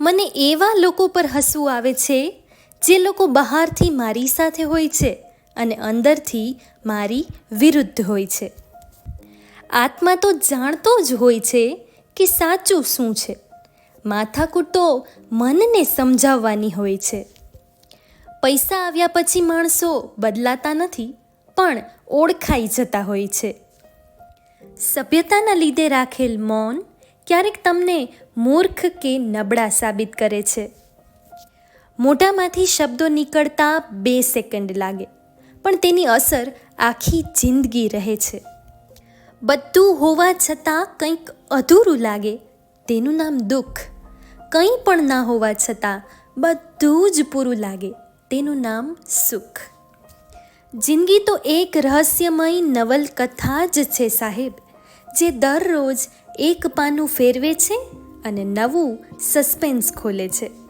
મને એવા લોકો પર હસવું આવે છે, જે લોકો બહારથી મારી સાથે હોય છે અને અંદરથી મારી વિરુદ્ધ હોય છે. આત્મા તો જાણતો જ હોય છે કે સાચું શું છે. માથાકૂટ તો મનને સમજાવવાની હોય છે. પૈસા આવ્યા પછી માણસો બદલાતા નથી, પણ ઓળખાઈ જતા હોય છે. સભ્યતાના લીધે રાખેલ મૌન ક્યારેક તમને મૂર્ખ કે નબળા સાબિત કરે છે. મોઢામાંથી શબ્દો નીકળતા બે સેકન્ડ લાગે, પણ તેની અસર આખી જિંદગી રહે છે. બધું હોવા છતાં કંઈક અધૂરું લાગે, તેનું નામ દુઃખ. કંઈ પણ ના હોવા છતાં બધું જ પૂરું લાગે, તેનું નામ સુખ. જિંદગી તો એક રહસ્યમય નવલકથા જ છે સાહેબ, જે દરરોજ એક પાનું ફેરવે છે અને નવું સસ્પેન્સ ખોલે છે.